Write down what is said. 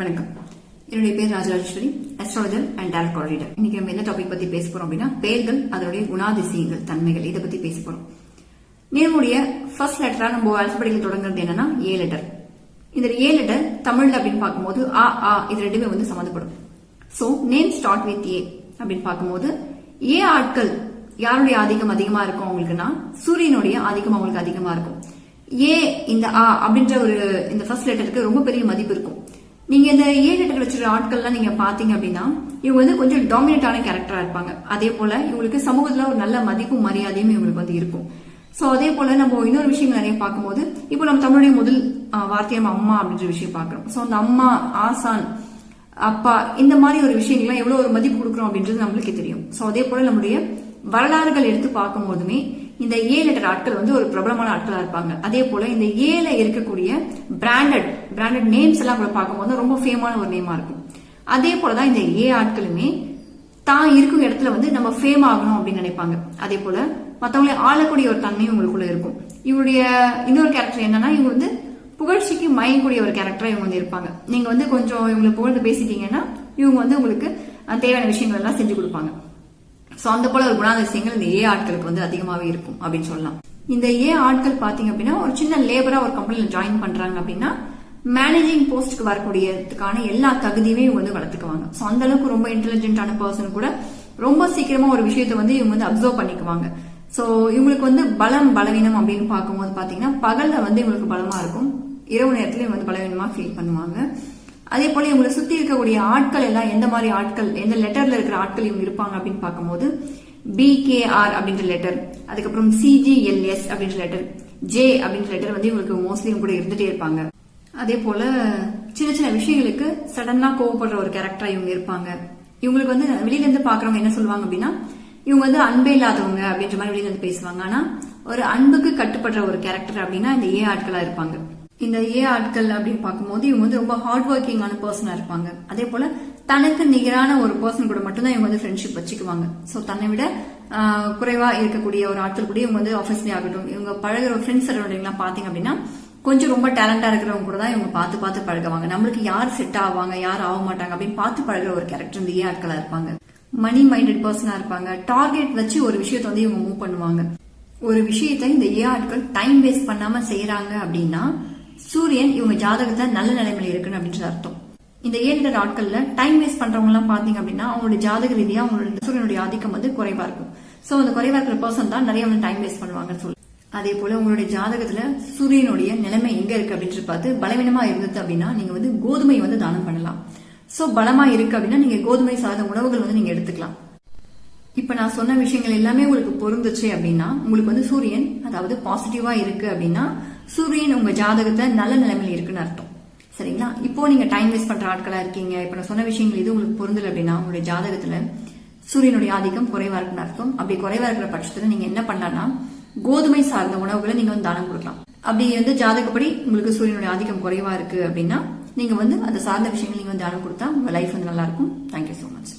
வணக்கம். என்னுடைய பேர் Rajarajeswari astrologer and tarot card reader இன்னைக்கு நம்ம என்ன டாபிக் பத்தி பேச போறோம் அப்படின்னா பெயர்கள் அதனுடைய குணாதிசயங்கள் தன்மைகள் இதை பத்தி பேச போறோம். நேர்முடைய ஃபர்ஸ்ட் லெட்டரா நம்ம ஆல்பபெட்டிக்கல் தொடங்குறது என்னன்னா ஏ லெட்டர் இந்த ஏ லெட்டர் தமிழ்ல அப்படின்னு பார்க்கும்போது ஆ ஆ இது ரெண்டுமே வந்து சம்மந்தப்படும். So name start with A அப்படின்னு பார்க்கும்போது ஏ ஆட்கள் யாருடைய ஆதிக்கம் அதிகமா இருக்கும் அவங்களுக்குன்னா சூரியனுடைய ஆதிக்கம் அவங்களுக்கு அதிகமா இருக்கும். ஏ இந்த ஆ அப்படின்ற ஒரு இந்த ஃபர்ஸ்ட் லெட்டருக்கு ரொம்ப பெரிய மதிப்பு இருக்கும். நீங்க இந்த ஏ லெட்டர் வச்சிருக்க ஆட்கள்லாம் நீங்க பாத்தீங்க அப்படின்னா இவங்க வந்து கொஞ்சம் டாமினேட்டான கேரக்டரா இருப்பாங்க. அதே போல இவங்களுக்கு சமூகத்துல ஒரு நல்ல மதிப்பும் மரியாதையும் இவங்களுக்கு வந்து இருக்கும். சோ அதே போல நம்ம இன்னொரு விஷயங்கள் நிறைய பார்க்கும்போது இப்போ நம்ம தமிழுடைய முதல் ஆ, வார்த்தை நம்ம அம்மா அப்படின்ற விஷயம் பார்க்குறோம். சோ அந்த அம்மா ஆசான் அப்பா இந்த மாதிரி ஒரு விஷயங்கள்லாம் எவ்வளவு ஒரு மதிப்பு கொடுக்குறோம் அப்படின்றது நம்மளுக்கே தெரியும். சோ அதே போல நம்முடைய வரலாறுகள் எடுத்து பார்க்கும் போதுமே இந்த ஏ லெட்டர் ஆட்கள் வந்து ஒரு பிரபலமான ஆட்களா இருப்பாங்க. அதே போல இந்த ஏல இருக்கக்கூடிய பிராண்டட் பிராண்டட் நேம்ஸ் எல்லாம் கூட பார்க்கும்போது ரொம்ப ஃபேமான ஒரு நேமா இருக்கும். அதே போலதான் இந்த ஏ ஆட்களுமே தான் இருக்கும் இடத்துல வந்து நம்ம ஃபேம் ஆகணும் அப்படின்னு நினைப்பாங்க. அதே போல மற்றவங்களை ஆளக்கூடிய ஒரு தன்மையும் உங்களுக்குள்ள இருக்கும். இவருடைய இன்னொரு கேரக்டர் என்னன்னா இவங்க வந்து புகழ்ச்சிக்கு மயங்கக்கூடிய ஒரு கேரக்டரா இவங்க வந்து இருப்பாங்க. நீங்க வந்து கொஞ்சம் இவங்களை புகழ்ந்து பேசிட்டீங்கன்னா இவங்க வந்து உங்களுக்கு தேவையான விஷயங்கள் எல்லாம் செஞ்சு கொடுப்பாங்க. ஸோ அந்த போல ஒரு குணாதிசயங்கள் இந்த ஏ ஆட்களுக்கு வந்து அதிகமாகவே இருக்கும் அப்படின்னு சொல்லலாம். இந்த ஏ ஆட்கள் பார்த்தீங்க அப்படின்னா ஒரு சின்ன லேபரா ஒரு கம்பெனியில் ஜாயின் பண்றாங்க அப்படின்னா மேனேஜிங் போஸ்ட்க்கு வரக்கூடியதுக்கான எல்லா தகுதியுமே இவங்க வந்து வளர்த்துக்குவாங்க. ஸோ அந்த அளவுக்கு ரொம்ப இன்டெலிஜென்ட்டான பர்சன் கூட ரொம்ப சீக்கிரமா ஒரு விஷயத்தை வந்து இவங்க வந்து அப்சர்வ் பண்ணிக்குவாங்க. ஸோ இவங்களுக்கு வந்து பலம் பலவீனம் அப்படின்னு பார்க்கும்போது பார்த்தீங்கன்னா பகலில் வந்து இவங்களுக்கு பலமாக இருக்கும். இரவு நேரத்துல இவங்க வந்து பலவீனமாக ஃபீல் பண்ணுவாங்க. அதே போல இவங்களை சுத்தி இருக்கக்கூடிய ஆட்கள் எல்லாம் எந்த மாதிரி ஆட்கள் எந்த லெட்டர்ல இருக்கிற ஆட்கள் இவங்க இருப்பாங்க அப்படின்னு பார்க்கும்போது பிகேஆர் அப்படின்ற லெட்டர் அதுக்கப்புறம் சிஜிஎல்எஸ் அப்படின்ற லெட்டர் ஜே அப்படின்ற லெட்டர் வந்து இவங்களுக்கு மோஸ்ட்லி கூட இருந்துட்டே இருப்பாங்க. அதே போல சின்ன சின்ன விஷயங்களுக்கு சடனா கோவப்படுற ஒரு கேரக்டரா இவங்க இருப்பாங்க. இவங்களுக்கு வந்து வெளியில இருந்து பாக்குறவங்க என்ன சொல்லுவாங்க அப்படின்னா இவங்க வந்து அன்பே இல்லாதவங்க அப்படின்ற மாதிரி வெளியில இருந்து பேசுவாங்க. ஆனா ஒரு அன்புக்கு கட்டுப்படுற ஒரு கேரக்டர் அப்படின்னா இந்த ஏ ஆட்களா இருப்பாங்க. இந்த ஏ ஆட்கள் அப்படின்னு பார்க்கும்போது இவங்க வந்து ரொம்ப ஹார்ட் ஒர்க்கிங்கான பர்சனாக இருப்பாங்க. அதே போல தனக்கு நிகரான ஒரு பர்சன் கூட மட்டும்தான் இவங்க வந்து ஃப்ரெண்ட்ஷிப் வச்சுக்குவாங்க. ஸோ தன்னை விட குறைவாக இருக்கக்கூடிய ஒரு ஆட்கள் கூட இவங்க வந்து ஆஃபீஸ்லேயே ஆகட்டும். இவங்க பழகுற ஃப்ரெண்ட்ஸ் சரௌண்டிங்லாம் பார்த்தீங்க அப்படின்னா கொஞ்சம் ரொம்ப டேலண்டா இருக்கிறவங்க கூட தான் இவங்க பார்த்து பார்த்து பழகுவாங்க. நம்மளுக்கு யார் செட் ஆவாங்க யார் ஆக மாட்டாங்க அப்படின்னு பார்த்து பழகுற ஒரு கேரக்டர் இந்த ஏ ஆட்களா இருப்பாங்க. மணி மைண்டட் பர்சனா இருப்பாங்க. டார்கெட் வச்சு ஒரு விஷயத்தை வந்து இவங்க மூவ் பண்ணுவாங்க. ஒரு விஷயத்தை இந்த ஏ ஆட்கள் டைம் வேஸ்ட் பண்ணாம செய்யறாங்க அப்படின்னா சூரியன் இவங்க ஜாதகத்துல நல்ல நிலைமையில இருக்குன்னு அப்படின்ற அர்த்தம். இந்த ஏழு நாட்கள்ல டைம் வேஸ்ட் பண்றவங்க எல்லாம் பாத்தீங்க அப்படின்னா அவங்களோட ஜாதக ரீதியா அவங்களோட சூரியனுடைய ஆதிக்கம் வந்து குறைவா இருக்கும். சோ அந்த குறைவா இருக்கிற பர்சன் தான் நிறைய வந்து டைம் வேஸ்ட் பண்ணுவாங்கன்னு சொல்லி. அதே போல உங்களுடைய ஜாதகத்துல சூரியனுடைய நிலைமை எங்க இருக்கு அப்படின்னு பார்த்து பலவீனமா இருந்தது அப்படின்னா நீங்க வந்து கோதுமை வந்து தானம் பண்ணலாம். சோ பலமா இருக்கு அப்படின்னா நீங்க கோதுமை சார்ந்த உணவுகள் வந்து நீங்க எடுத்துக்கலாம். இப்ப நான் சொன்ன விஷயங்கள் எல்லாமே உங்களுக்கு பொருந்துச்சு அப்படின்னா உங்களுக்கு வந்து சூரியன் அதாவது பாசிட்டிவா இருக்கு அப்படின்னா சூரியன் உங்க ஜாதகத்துல நல்ல நிலைமையில இருக்குன்னு அர்த்தம். சரிங்களா? இப்போ நீங்க டைம் வேஸ்ட் பண்ற ஆட்களா இருக்கீங்க. இப்ப நான் சொன்ன விஷயங்கள் இது உங்களுக்கு பொருந்தல அப்படின்னா உங்களுடைய ஜாதகத்துல சூரியனுடைய ஆதிக்கம் குறைவா இருக்குன்னு அர்த்தம். அப்படி குறைவா இருக்கிற பட்சத்துல நீங்க என்ன பண்ணலாம்னா கோதுமை சார்ந்த உணவுகளை நீங்க வந்து தானம் கொடுக்கலாம். அப்படி வந்து ஜாதகப்படி உங்களுக்கு சூரியனுடைய ஆதிக்கம் குறைவா இருக்கு அப்படின்னா நீங்க வந்து அந்த சார்ந்த விஷயங்கள் நீங்க வந்து தானம் கொடுத்தா உங்க லைஃப் வந்து நல்லா இருக்கும். Thank you so much